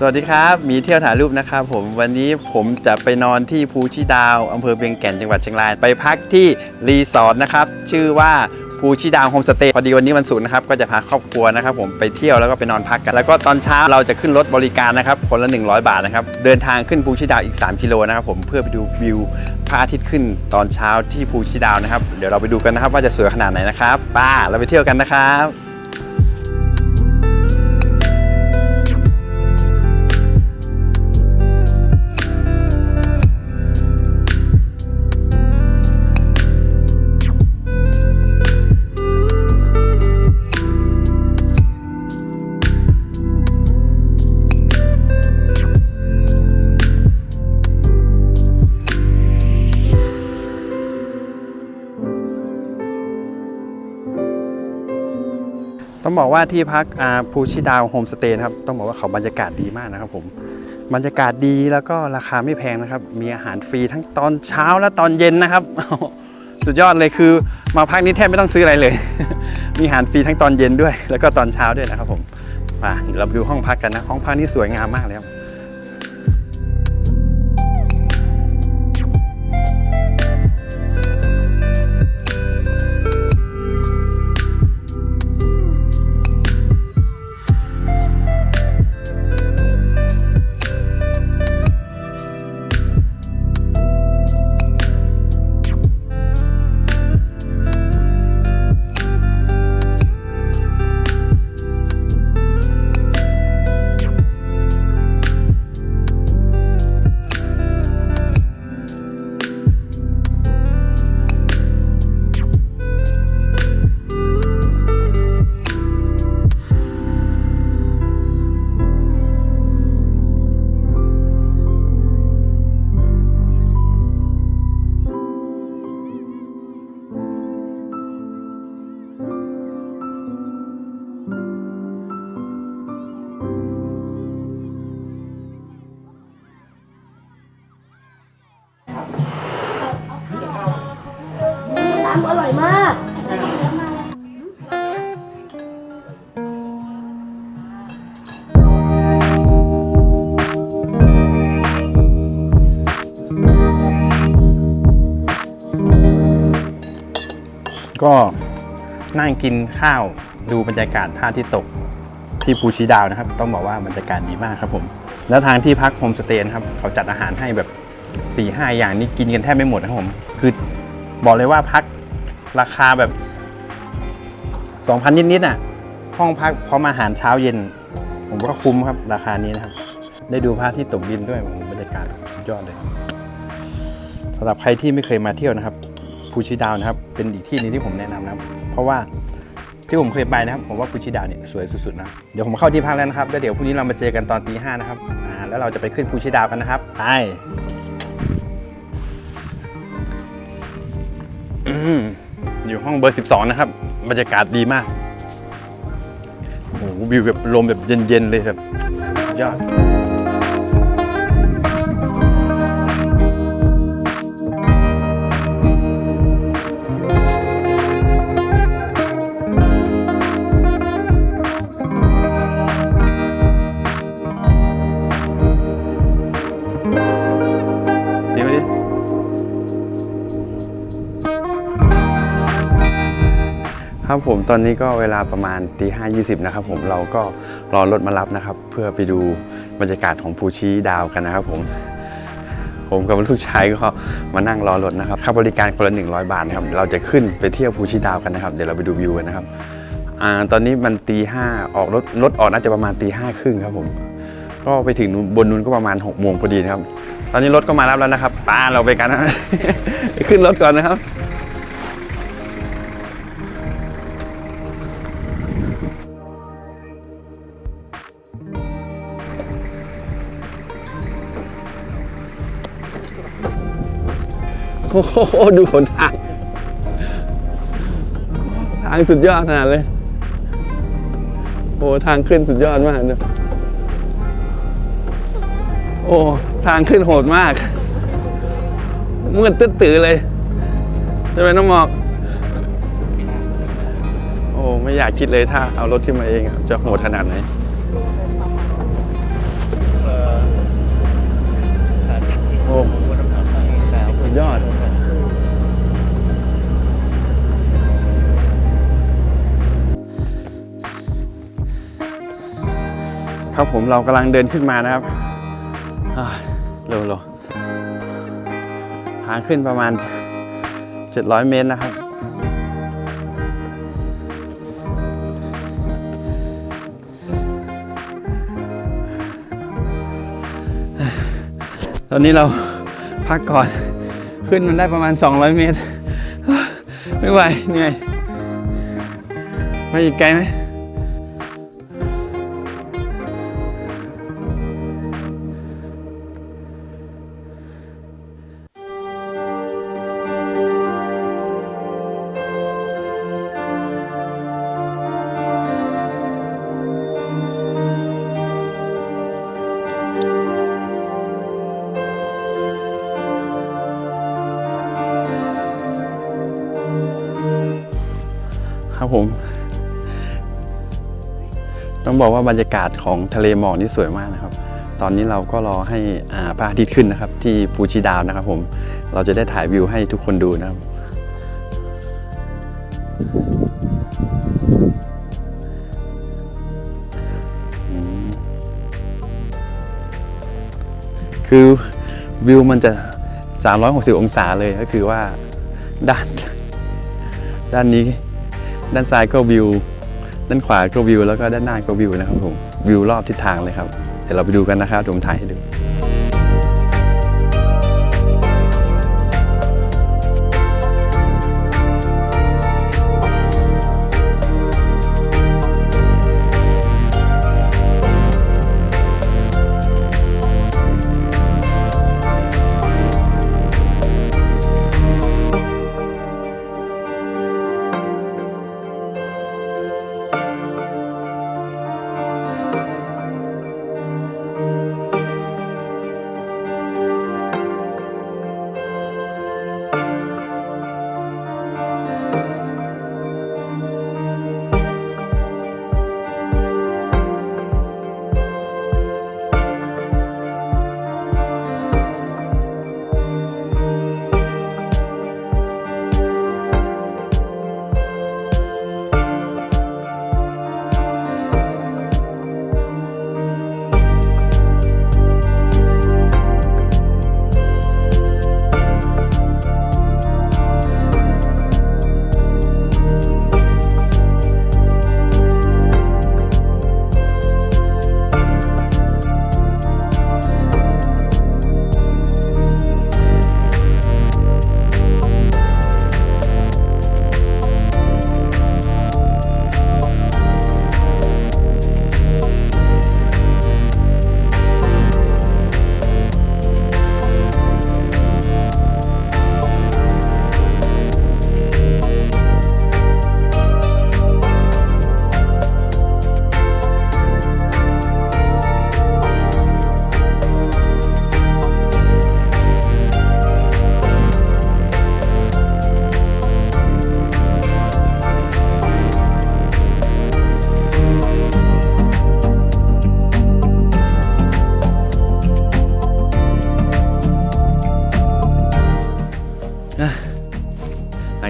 สวัสดีครับ มีเที่ยวถ่ายรูปนะครับผมวันนี้ผมจะไปนอนที่ภูชีดาวอำเภอเวียงแก่นจังหวัดเชียงราย ไปพักที่รีสอร์ทนะครับชื่อว่าภูชีดาวโฮมสเตย์พอดีวันนี้วันศุกร์นะครับก็จะพาครอบครัวนะครับผมไปเที่ยวแล้วก็ไปนอนพักกัน แล้วก็ตอนเช้าเราจะขึ้นรถบริการนะครับคนละ 100 บาทนะครับเดินทางขึ้นภูชีดาวอีก 3 กิโลนะครับผมเพื่อไปดูวิวพระอาทิตย์ขึ้นตอนเช้าที่ภูชีดาวนะครับเดี๋ยวเราไปดูกันนะครับว่าจะสวยขนาดไหนนะครับป้าเราไปเที่ยวกันนะครับ ต้องบอกว่าที่พักอาภูชิดาวโฮมสเตย์นะครับ ต้องบอกว่าเขาบรรยากาศดีมากนะครับผม บรรยากาศดีแล้วก็ราคาไม่แพงนะครับ มีอาหารฟรีทั้งตอนเช้าและตอนเย็นนะครับ สุดยอดเลยคือมาพักนี้แทบไม่ต้องซื้ออะไรเลย มีอาหารฟรีทั้งตอนเย็นด้วย แล้วก็ตอนเช้าด้วยนะครับผมมาเดี๋ยวเราไปดูห้องพักกันนะ ห้องพักนี่สวยงามมากเลยครับ นั่งกินข้าวดูบรรยากาศพระอาทิตย์ตกที่ภูชีดาวนะครับ ต้องบอกว่าบรรยากาศดีมากครับผม แล้วทางที่พักโฮมสเตย์นะครับเขาจัดอาหารให้แบบ4ี่ห้าอย่างนี้กินกันแทบไม่หมดนะครับผมคือบอกเลยว่าพักราคาแบบ 2,000 นิดๆอะห้องพักพร้อมอาหารเช้าเย็น ผมว่าคุ้มครับราคานี้นะครับ ได้ดูพระอาทิตย์ตกดินด้วยบรรยากาศสุดยอดเลยสำหรับใครที่ไม่เคยมาเที่ยวนะครับภูชีดาวนะครับ เป็นอีกที่หนึงที่ผมแนะนำนะครับ เพราะว่าที่ผมเคยไปนะครับ ผมว่าภูชีดาเนี่ยสวยสุดๆนะ เดี๋ยวผมเข้าที่พักแล้วนะครับแล้วเดี๋ยวพรุ่งนี้เรามาเจอกันตอนตีห้านะครับอ่าแล้วเราจะไปขึ้นภูชีดากันนะครับไปอืมอยู่ห้องเบอร์ 12 นะครับ บรรยากาศดีมากโอ้โหวิวแบบลมแบบเย็นๆเลยแบบยอด ครับผมตอนนี้ก็เวลาประมาณตีห้ายีนะครับผมเราก็รอรถมารับนะครับ เพื่อไปดูบรรยากาศของภูชีดาวกันนะครับผม ผมกับลูกชายก็มานั่งรอรถนะครับค่าบริการคนละ100 บาทนะครับเราจะขึ้นไปเที่ยวภูชีดาวกันนะครับ เดี๋ยวเราไปดูวิวกันนะครับอ่าตอนนี้มันตีห้าออกรถรถออกน่าจะประมาณตีห้าครึ่งครับผม ก็ไปถึงบนนู้นก็ประมาณ6กโมงพอดีนะครับ ตอนนี้รถก็มารับแล้วนะครับป้าเราไปกันนะขึ้นรถก่อนนะครับ อ้โหดูหนทางทางสุดยอดขนาดเลยโอ้ทางขึ้นสุดยอดมากเนอะโอ้ทางขึ้นโหดมากมืดตึ๊ดตือเลยใช่ไหมน้องหมอกโอ้ไม่อยากคิดเลยถ้าเอารถขึ้นมาเองจะโหดขนาดไหนโอ้สุดยอด ครับผมเรากำลังเดินขึ้นมานะครับอ่าเร็วๆทางขึ้นประมาณ 700 เมตรนะครับ ตอนนี้เราพักก่อน ขึ้นมันได้ประมาณ 200 เมตร ไม่ไหวเหนื่อยไปอีกไกลไหม ผม ต้องบอกว่าบรรยากาศของทะเลหมอกนี่สวยมากนะครับ ตอนนี้เราก็รอให้พระอาทิตย์ขึ้นนะครับ ที่ภูชีดาวนะครับผมเราจะได้ถ่ายวิวให้ทุกคนดูนะครับคือวิวมันจะ 360 องศาเลยก็คือว่าด้าน ด้านนี้ ด้านซ้ายก็วิว ด้านขวาก็วิว แล้วก็ด้านหน้าก็วิวนะครับผมวิวรอบทิศทางเลยครับเดี๋ยวเราไปดูกันนะครับผมถ่ายให้ดู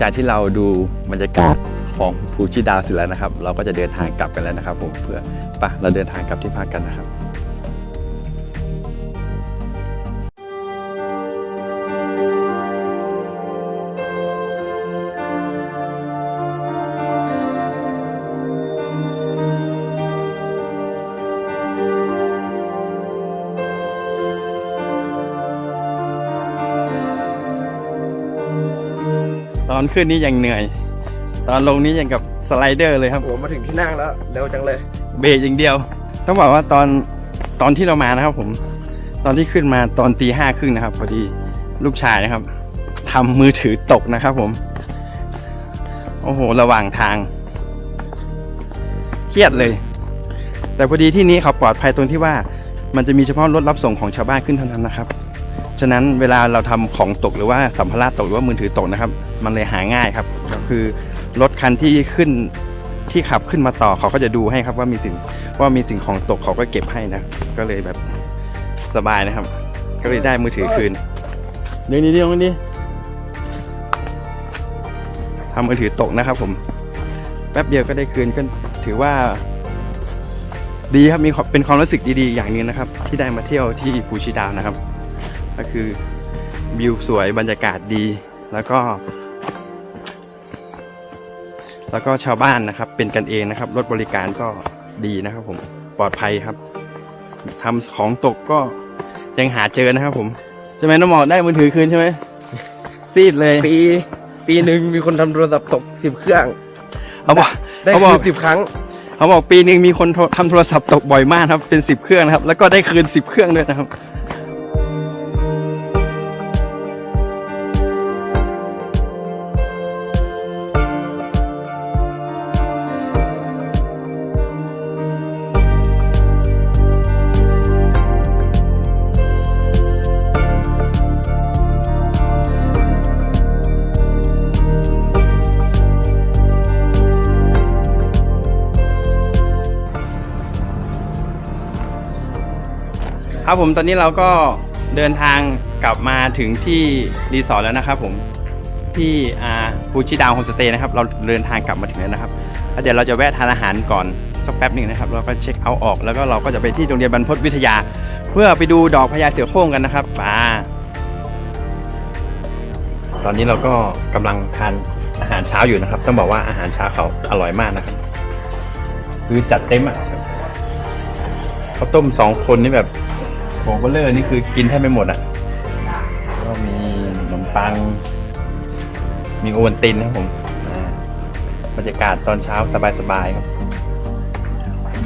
จากที่เราดูบรรยากาศของภูชีดาวเสร็จแล้วนะครับ เราก็จะเดินทางกลับกันแล้วนะครับผมเพื่อปะเราเดินทางกลับที่พักกันนะครับ ตอนขึ้นนี่ยังเหนื่อย ตอนลงนี่ยังกับสไลเดอร์เลยครับโอ้มาถึงที่นั่งแล้วเร็วจังเลย เบรกอย่างเดียว ต้องบอกว่าตอนตอนที่เรามานะครับ ผม ตอนที่ขึ้นมาตอนตีห้าครึ่งนะครับ พอดีลูกชายนะครับทำมือถือตกนะครับ ผม โอ้โห ระหว่างทาง เครียดเลย แต่พอดีที่นี้เขาปลอดภัยตรงที่ว่า มันจะมีเฉพาะรถรับส่งของชาวบ้านขึ้นเท่านั้นนะครับ ฉะนั้นเวลาเราทำของตกหรือว่าสัมภาระตกหรือว่ามือถือตกนะครับ มันเลยหาง่ายครับ ก็คือรถคันที่ขึ้นที่ขับขึ้นมาต่อเขาก็จะดูให้ครับว่ามีสิ่งว่ามีสิ่งของตกเขาก็เก็บให้นะ ก็เลยแบบสบายนะครับ ก็เลยได้มือถือคืนเดี๋ยวนี้เดี๋ยวนี้ทำมือถือตกนะครับ ผมแป๊บเดียวก็ได้คืนก็ถือว่า ดีครับมีความเป็นความรู้สึกดีๆ อย่างหนึงนะครับ ที่ได้มาเที่ยวที่ภูชีดาวนะครับ ก็คือวิวสวยบรรยากาศดีแล้วก็ แล้วก็ชาวบ้านนะครับ เป็นกันเองนะครับรถบริการก็ดีนะครับผมปลอดภัยครับทำของตกก็ยังหาเจอนะครับผมใช่ไหมน้องหมอได้มือถือคืนใช่ไหมซีดเลยปีปีหนึ่งมีคนทำโทรศัพท์ตกสิบเครื่องเขาบอกได้เขาบคือกนสิบครั้งเขาบอกปีหนึ่งมีคนโทรทำโทรศัพท์ตกบ่อยมากครับเป็นสิบเครื่องนะครับ แล้วก็ได้คืนสิบเครื่องด้วยนะครับ ครับผมตอนนี้เราก็เดินทางกลับมาถึงที่รีสอร์ทแล้วนะครับผมที่ฟูชิดาวโฮมสเตย์นะครับเราเดินทางกลับมาถึงแล้วนะครับแล้วเดี๋ยวเราจะแวะทานอาหารก่อนสักแป๊บหนึ่งนะครับเราก็เช็คเอาท์ออกแล้วก็เราก็จะไปที่โรงเรียนบรรพตวิทยา เพื่อไปดูดอกพญาเสือโคร่งกันนะครับมาตอนนี้เราก็กำลังทานอาหารเช้าอยู่นะครับ ต้องบอกว่าอาหารเช้าเขาอร่อยมากนะครับคือจัดเต็มอะข้าวต้มสองคนนี่แบบ โบเบลเลอร์นี่คือกินแทบไม่หมดอะ ก็มีขนมปัง มีโอวัลตินนะครับผมบรรยากาศตอนเช้าสบายๆครับ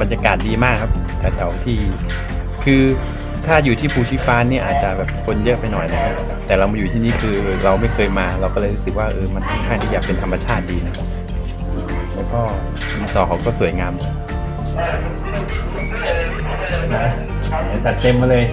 บรรยากาศดีมากครับแถวๆที่ คือถ้าอยู่ที่ภูชีฟ้านี่อาจจะแบบคนเยอะไปหน่อยนะครับแต่เรามาอยู่ที่นี่คือเราไม่เคยมาเราก็เลยรู้สึกว่าเออมันค่อนข้างที่จะเป็นธรรมชาติดีนะครับแล้วก็รีสอร์ทเขาก็สวยงามนะ เดี๋ยวจัดเต็มมาเลย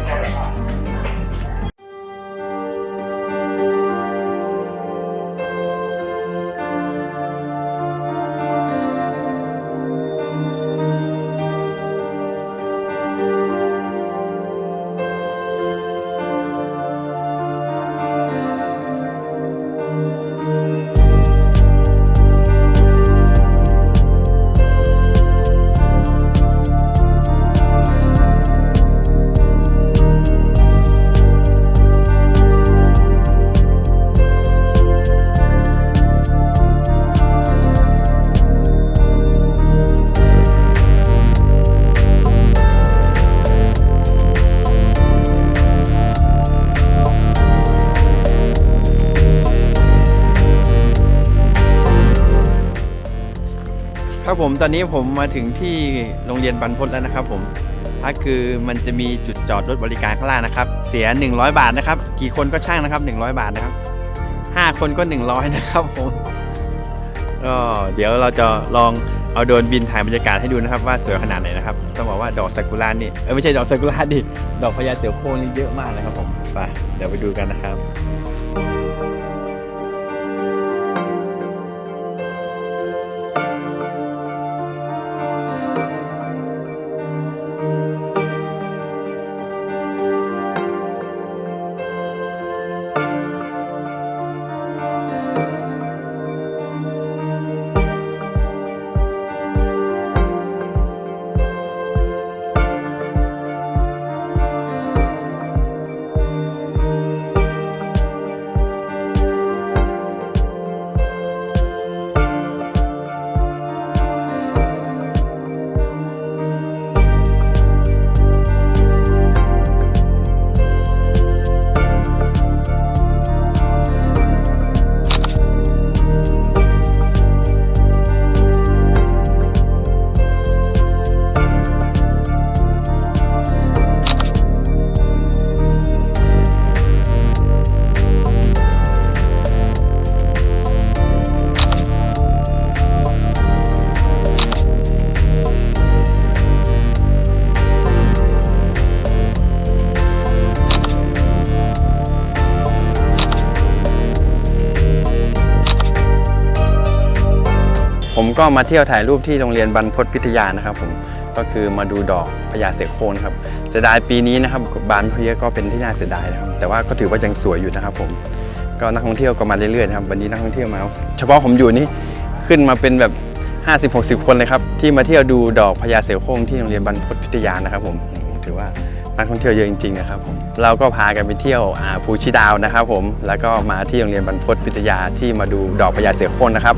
ผม ตอนนี้ผมมาถึงที่โรงเรียนบรรพตแล้วนะครับ ผมก็คือมันจะมีจุดจอดรถบริการข้างล่างนะครับ เสีย 100 บาทนะครับ กี่คนก็ช่างนะครับ 100 บาทนะครับ 5 คนก็ 100 นะครับผมก็เดี๋ยวเราจะลองเอาโดรนบินถ่ายบรรยากาศให้ดูนะครับ ว่าสวยขนาดไหนนะครับ ต้องบอกว่าดอกซากุระนี่เออไม่ใช่ดอกซากุระดิดอกพญาเสือโคร่งนี่เยอะมากเลยครับผมไปเดี๋ยวไปดูกันนะครับ ผมก็มาเที่ยวถ่ายรูปที่โรงเรียนบรรพตพิทยานะครับผมก็คือมาดูดอกพญาเสือโคร่งนครับเสียดายปีนี้นะครับบานเพยก็เป็นที่น่าเสียดายนะครับ แต่ว่าก็ถือว่ายังสวยอยู่นะครับผมก็นักท่องเที่ยวก็มาเรื่อยๆครับวันนี้นักท่องเที่ยวมา เฉพาะผมอยู่นี่ขึ้นมาเป็นแบบ 50-60 คนเลยครับที่มาเที่ยวดูดอกพญาเสือโคร่งที่โรงเรียนบรรพตพิทยานะครับผมถือว่านักท่องเที่ยวเยอะจริงๆนะครับผมเราก็พากันไปเที่ยวภูชีดาวนะครับผมแล้วก็มาที่โรงเรียนบรรพตพิทยาที่มาดูดอกพญาเสือโคร่งนะครับ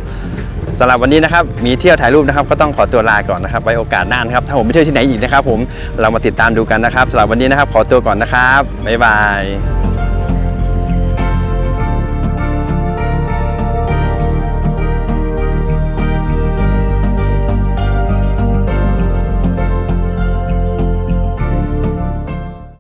สำหรับวันนี้นะครับมีเที่ยวถ่ายรูปนะครับก็ต้องขอตัวลาก่อนนะครับไว้โอกาสหน้านะครับถ้าผมไปเที่ยวที่ไหนอีกนะครับผมเรามาติดตามดูกันนะครับสำหรับวันนี้นะครับขอตัวก่อนนะครับบ๊ายบาย